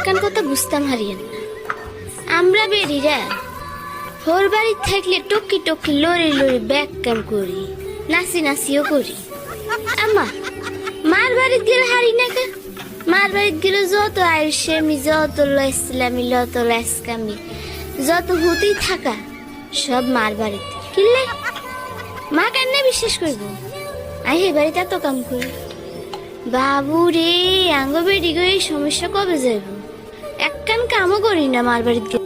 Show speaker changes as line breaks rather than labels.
একখান কথা বুঝতাম হারিয়েন আমরা বেরিরা হোর বাড়ি থাকলে টকি টকি লড়ি লড়ি ব্যাগ কাম করি, নাচি নাচিও করি। আম্মা, মার বাড়িতে গেলে হারি না কে মার বাড়িতে গেলে যত আয়ুষ্যামি যত ইসলামি যত লাসকামি, যত হুতেই থাকা, সব মার বাড়িতে। কিনলে? মা কেন বিশ্বাস করব? আই হে, বাড়িতে এত কাম করি। বাবু রে আঙ্গবে ডিগো এই সমস্যা কবে যাইব একখান কামও করি না মার বাড়িতে গেলে।